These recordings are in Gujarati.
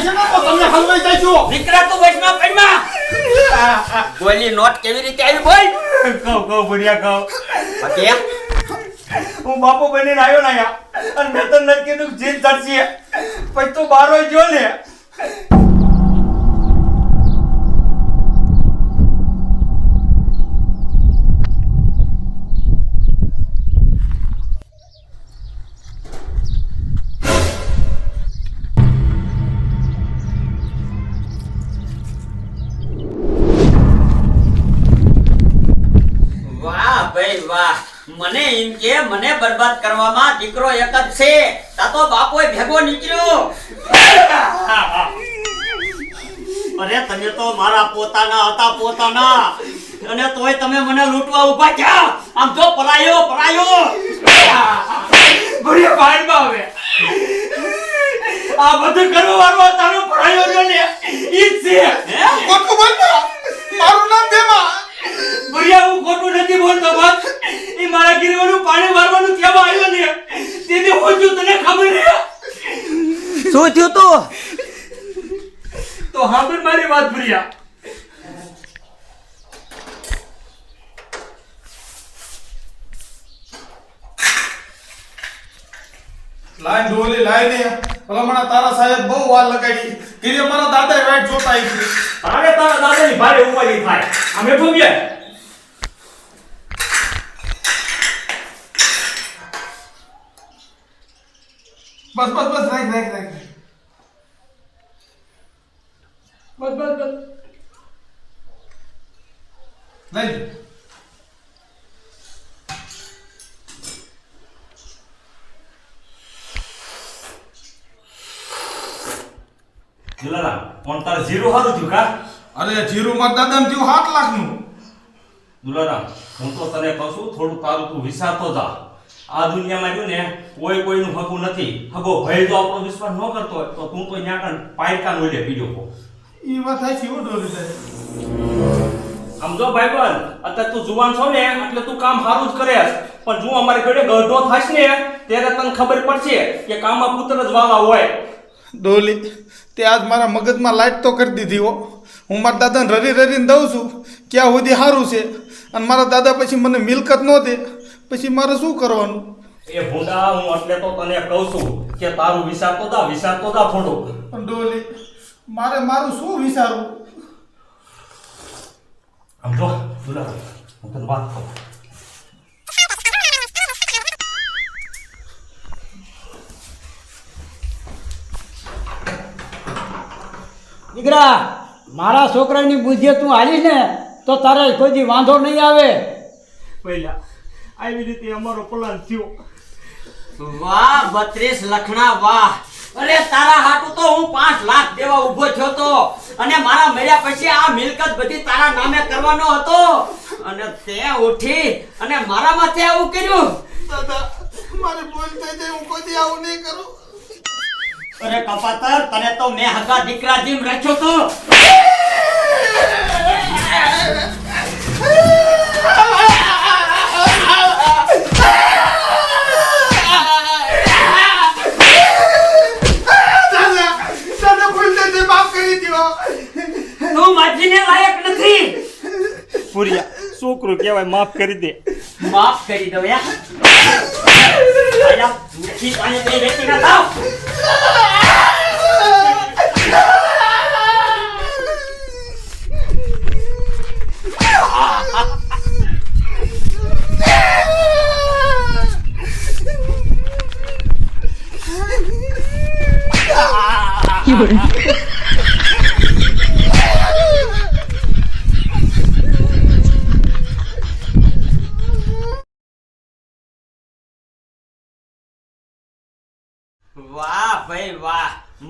છે ને તો તમને હલવાઈ તું પડમાં નોટ કેવી રીતે આવી બોલ. કહું કહું ભૂરિયા કહું. કે હું બાપુ બનીને આવ્યો ને અહીંયા. અને મેં તને કીધું જીત ચડશે. પછી તું બારો જો ને. એમ કે મને બરબાદ કરવામાં દીકરો એક જ છે. તા તો બાપોય ભેગો નીકળ્યો. અરે, તમે તો મારા પોતાના હતા, પોતાના. અને તોય તમે મને લૂંટવા ઊભા થયા. આમ જો, પરાયો પરાયો. ભૂરિયા બારમાં આવે આ બધું કરવા વાળો તારો પરાયો રહ્યો ને, ઈ છે. હે? બોલતો શું થયું તું? તો સાંભળ મારી વાત ભૂલ્યા લાઈન ડોલી લાઈને ભલામણા તારા સાહેબ બહુ વાર લગાડી. કીધે મારા દાદા વેટ જોતા આવી. ગયું તારે તારા દાદાની ભારે ઉપાડી થાય. અમે ભૂગે બસ બસ બસ રાઈટ રાઈટ રાઈટ બસ બસ બસ. લઈ જલાલા પણ તારે જીરું સારું થયું કા? અરે જીરું માં દાદાને થયું હાથ લાખનું દુલારામ હું તો તને કહું છું થોડું તારું તું વિસાતો જા. આ દુનિયામાં જો ને કોઈ કોઈનું હગું નથી. હગો ભય જો આપણો વિશ્વાસ ન કરતો હોય તો તું તો ન્યા કણ પાયકા નોલે બીજો કો એ વાત થાય છે ડોલી સાહેબ. આમ જો બન અત્યારે તું જુવાન છો ને એટલે તું કામ સારું જ કરે પણ જો અમારે ઘરે ગઢો થાશ ને ત્યારે તને ખબર પડશે કે કામમાં પુત્ર જ વાલા હોય. ડોલી તે આજ મારા મગજમાં લાઈટ તો કરી દીધી હો. હું મારા દાદાને રરી રરીને દઉં છું ક્યાં સુધી સારું છે? અને મારા દાદા પછી મને મિલકત ન દે પછી મારે શું કરવાનું? એ ભૂંડા હું એટલે તો તને કહું છું કે તારું વિચારતો જા વિચારતો જા થોડું પણ ડોલી મારે મારું શું વિચારવું આમ જો દુલારામ હું તને વાત કહું દીકરા મારા છોકરાની બુદ્ધિ તું હાલી ને તો તારે કોઈ વાંધો નહીં આવે. પહેલા આવી રીતે અમારો પ્લાન થયો. વાહ બત્રીસ લખણા વાહ. અરે તારા હાટુ તો હું પાંચ લાખ દેવા ઊભો થયો તો. અને મારા મળ્યા પછી આ મિલકત બધી તારા નામે કરવાનો હતો. અને તે ઉઠી અને મારા માથે આવું કર્યું. દાદા મારે ભૂલ થઈ જાય હું કોઈ આવું નહીં કરું. અરે કપાતર તને તો મેં હગા દીકરા જેમ રાખ્યો તો. તું માજીને લાયક નથી. પુરિયા છોકરો કહેવાય માફ કરી દે. માફ કરી દો યા. આયા, મેથી પાણી પી વેચી ના થાવ.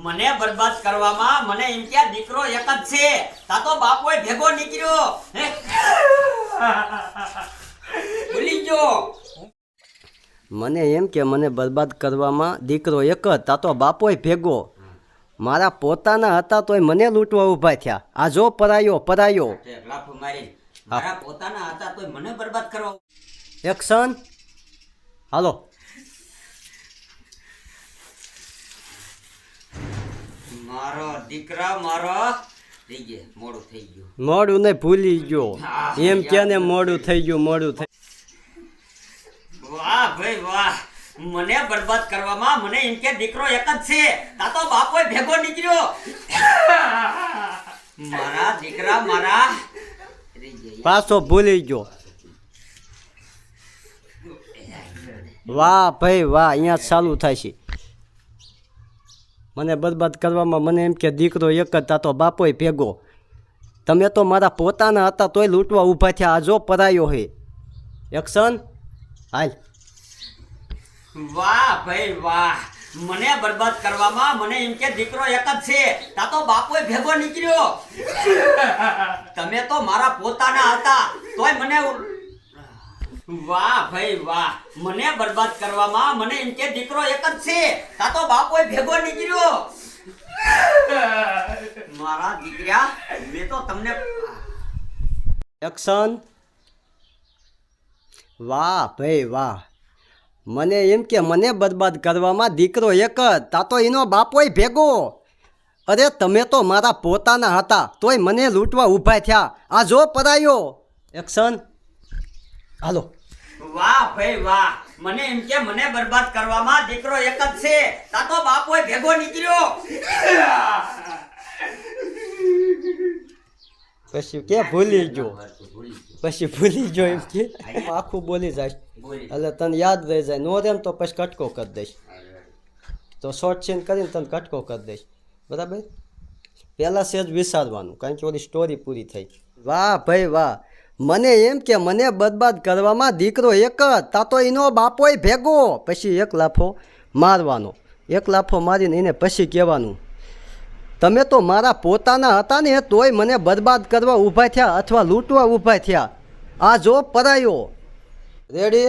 મને બરબાદ કરવામાં મને એમ કે દીકરો એક જ છે. તા તો બાપોય ભેગો નીકળ્યો. ભૂલી ગયો. મને એમ કે મને બરબાદ કરવામાં દીકરો એક જ તા તો બાપોય ભેગો. મારા પોતાના હતા તોય મને લૂંટવા ઊભા થયા. આ જો પરાયો પરાયો. મારા. પોતાના હતા તોય મને બરબાદ કરવા એક્શન હાલો. મારો દીકરા મારો થઈ ગયે મોડું થઈ ગયું. મોડું ને ભૂલી ગયો. એમ કે ને મોડું થઈ ગયું મોડું થઈ વાહ ભાઈ વાહ. મને બરબાદ કરવામાં મને એમ કે દીકરો એક જ છે. તા તો બાપોય ભેગો નીકળ્યો. મારા દીકરા મારા. પાછો ભૂલી ગયો. વાહ ભાઈ વાહ અહીંયા ચાલુ થાય છે. મને બરબાદ કરવામાં મને એમ કે દીકરો એક જ તા તો બાપોય ભેગો. તમે તો મારા પોતાના હતા તોય લૂંટવા ઊભા થયા આ જો પરાયો હે. એક્શન હાલ. વાહ ભાઈ વાહ. મને બરબાદ કરવામાં મને એમ કે દીકરો એક જ છે. તા તો બાપોય ભેગો નીકળ્યો. તમે તો મારા પોતાના હતા તોય મને વાહ ભાઈ વાહ. મને બરબાદ કરવામાં મને એમ કે દીકરો એક જ છે. તા તો બાપોય ભેગો નીકળ્યો મારા દીકરા, મેં તો તમને એક્શન વાહ ભાઈ વાહ. મને એમ કે મને બરબાદ કરવામાં દીકરો એક જ, તા તો એનો બાપોય ભેગો. અરે તમે તો મારા પોતાના હતા, તોય મને લૂંટવા ઊભા થયા. આ જો પરાયો. એક્શન હાલો. વાહ ભાઈ વાહ. મને એમ કે મને બરબાદ કરવામાં દીકરો એક જ છે. તા તો બાપોય ભેગો નીકળ્યો. પછી કે ભૂલી ગયો. પછી ભૂલી ગયો એમ કે. આખું બોલી જાય એટલે તને યાદ રહી જાય. નો રેમ તો પછી કટકો કરી દઈશ. તો શોર્ટ સીન કરીને તને કટકો કરી દઈશ. બરાબર? પહેલાં સેજ વિચારવાનું કારણ કે ઓલી સ્ટોરી પૂરી થઈ. વાહ ભાઈ વાહ. મને એમ કે મને બરબાદ કરવામાં દીકરો એક જ તા એનો બાપોય ભેગો. પછી એક લાફો મારવાનો. એક લાફો મારીને એને પછી કહેવાનું તમે તો મારા પોતાના હતા ને તોય મને બરબાદ કરવા ઊભા થયા અથવા લૂંટવા ઊભા થયા. આ જો પરાયો. રેડી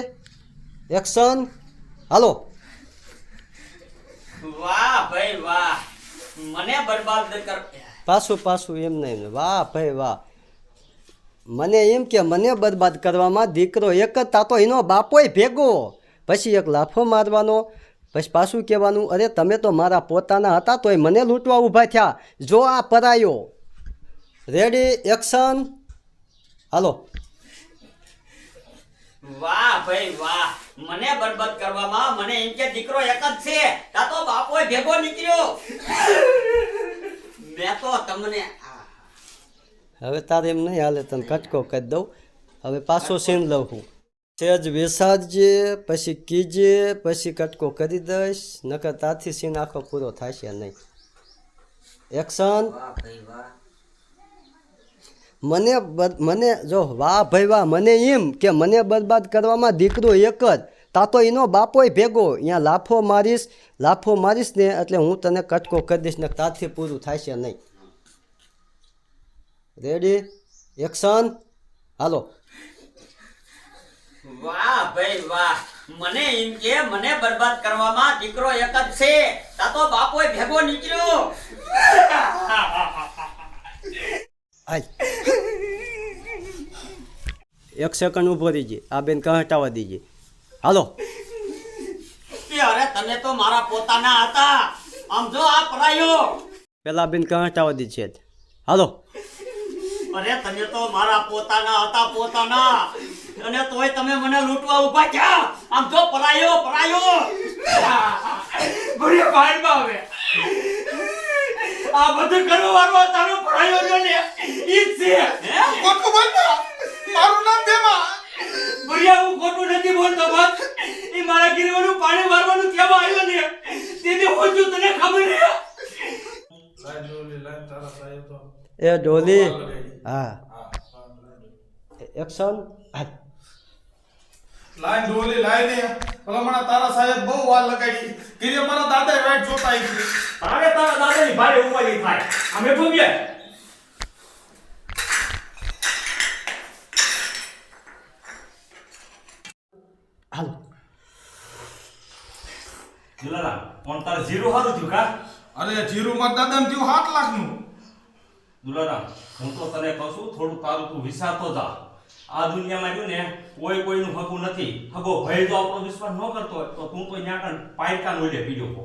એક્શન હાલો. વાહ ભાઈ વાહ. મને બરબાદ કર પાછું પાછું એમ નહીં. વાહ ભાઈ વાહ. મને એમ કે મને બરબાદ કરવામાં દીકરો એક જ તાતો એનો બાપોય ભેગો. પછી એક લાફો મારવાનો પછી પાછું કહેવાનું અરે તમે તો મારા પોતાના હતા તોય મને લૂંટવા ઊભા થયા. જો આ પરાયો. રેડી એક્શન હાલો. વાહ ભાઈ વાહ. મને બરબાદ કરવામાં મને એમ કે દીકરો એક જ છે. તા તો બાપોય ભેગો નીકળ્યો. મેં તો તમને હવે તારે એમ નહીં હાલે, તને કટકો કરી દઉં. હવે પાછો સીન લઉં હું. સેજ વેસાજે, પછી કીજે, પછી કટકો કરી દઈશ, નકર તારથી સીન આખો પૂરો થશે નહીં. એક્શન મને મને જો વાહ ભાઈ વાહ, મને એમ કે મને બરબાદ કરવામાં દીકરો એક જ. તા તો એનો બાપોય ભેગો. અહીંયા લાફો મારીશ લાફો મારીશ ને એટલે હું તને કટકો કરી દઈશ ને તારથી પૂરું થશે નહીં. રેડી એક્શન હાલો. વાહ ભાઈ વાહ. મને એમ કે મને બરબાદ કરવામાં દીકરો એક જ છે. તા તો બાપોય ભેગો નીકળ્યો. હાલ એક સેકન્ડ ઊભો રહીજે. આ બેન કાં હટાવવા દીજે. હાલો. અરે તમે તો મારા પોતાના હતા. આમ જો આ પરાયો પેલા બેન કાં હટાવવા દીજે હાલો. અરે તમે તો મારા પોતાના હતા પોતાના. અને તોય તમે મને લૂંટવા ઊભા થયા. આમ જો પરાયો પરાયો. બઢિયા ભાઈમાં હવે આ બધું કરવા વાળો તારો પરાયો રહ્યો ને ઈ છે. હે? ખોટું બોલતા મારું નામ દેમાં બઢિયા હું ખોટું નથી બોલતો બસ. એ મારા ગીરવાનું પાણી મારવાનું કેવા આવ્યો ને તેથી હું છું તને ખબર ને એ ડોલી હા. એક્શન લાઈન ડોલી લાઈને ભલામણા તારા સાહેબ બહુ વાર લગાડી. કીધે મારા દાદા વેટ જોતા આવી તારે તારા દાદાની ભારે ઉપાધિ થાય. અમે ભૂગ્યા હાલ. દુલારા પણ તારે જીરું સારું થયું કા? અરે જીરું મારા દાદાને થયું સાત લાખનું. દુલારા હું તો તને કહું છું થોડું તારું તું વિસાતો જા. આ દુનિયામાં રહ્યું ને કોઈ કોઈનું હગું નથી. હગો ભય જો આપણો વિશ્વાસ ન કરતો હોય તો તું કોઈ ન્યા કાન પાયકા નોડે બીજો કો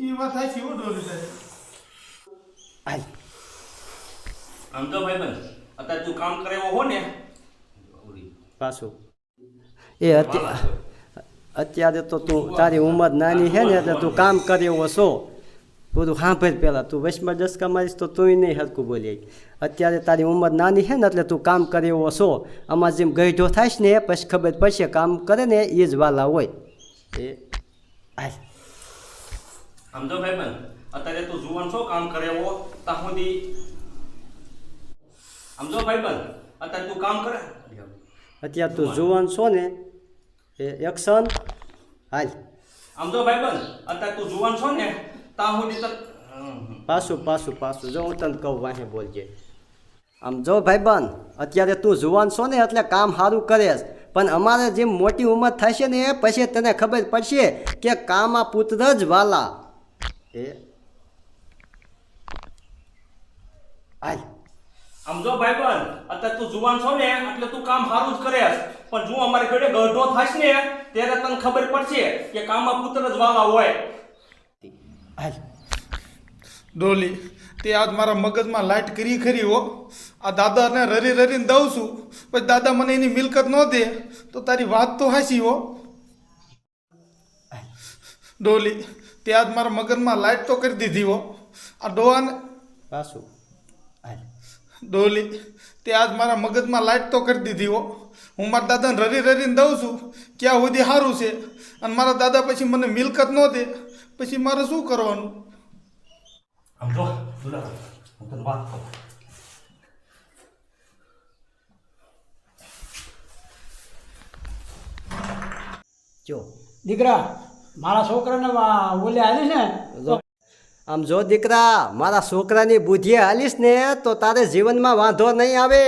એ વાત થાય છે એવું ડોલી તો ભાઈ બેન અત્યારે તું કામ કરે એવો હો ને પાછું. એ અત્યારે અત્યારે તો તું તારી ઉંમર નાની છે ને એટલે તું કામ કરે એવો છો. બધું સાંભળ પહેલાં તું. વચમાં દસકા મારીશ તો તું નહીં હરકું બોલી. અત્યારે તારી ઉંમર નાની છે ને એટલે તું કામ કરે એવો છો. આમાં જેમ ગઈઢો થાય ને પછી ખબર પડશે કામ કરે ને એ જ વાલા હોય. એ સમજો ભાઈ ભાઈબંધ અત્યારે તું જુવાન છો કામ કરે એવો ત્યાં સુધી. સમજો ભાઈબંધ અત્યારે તું કામ કરે. અત્યારે તું જુવાન છો ને એ એક્શન હાલ. સમજો ભાઈબંધ અત્યારે તું જુવાન છો ને ત્યાં સુધી તક પાછું પાછું પાછું. જો હું તને કહું વાહે બોલજે. આમ જો ભાઈબંધ અત્યારે તું જુવાન છો ને એટલે કામ સારું કરેશ. પણ અમારે જેમ મોટી ઉંમર થશે ને પછી તને ખબર પડશે કે કામ આ પુત્ર જ વાલા. એ. આમ જો ભાઈબંધ અત્યારે તું જુવાન છો ને એટલે તું કામ સારું જ કરે પણ જો અમારી ઘરે ગઢો થશે ને ત્યારે તને ખબર પડશે કે કામા પુત્ર જ વાલા હોય. હાલ. ડોલી તે આજ મારા મગજમાં લાઇટ કરી ખરી હો. આ દાદાને રરી રરીને દઉં છું. પછી દાદા મને એની મિલકત ન દે તો તારી વાત તો હાસી હો. ડોલી તે આજ મારા મગજમાં લાઇટ તો કરી દીધી હો. આ ડોવાને પાછું. ડોલી તે આજ મારા મગજમાં લાઇટ તો કરી દીધી હો. હું મારા દાદાને રરી રરીને દઉં છું. ક્યાં સુધી સારું છે? અને મારા દાદા પછી મને મિલકત ન દે. પછી મારે શું કરવાનું? સમજો દુલારામ, હું તને વાત કરું. જો. દીકરા મારા છોકરાને ઓલે આવીશ ને? આમ જો દીકરા મારા છોકરાની બુદ્ધિએ હાલીશ ને તો તારે જીવનમાં વાંધો નહીં આવે.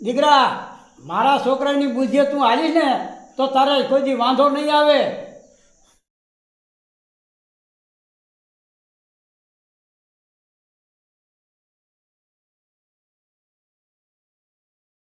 દીકરા મારા છોકરાની બુદ્ધિએ તું હાલીશ ને તો તારે કોઈ વાંધો નહીં આવે.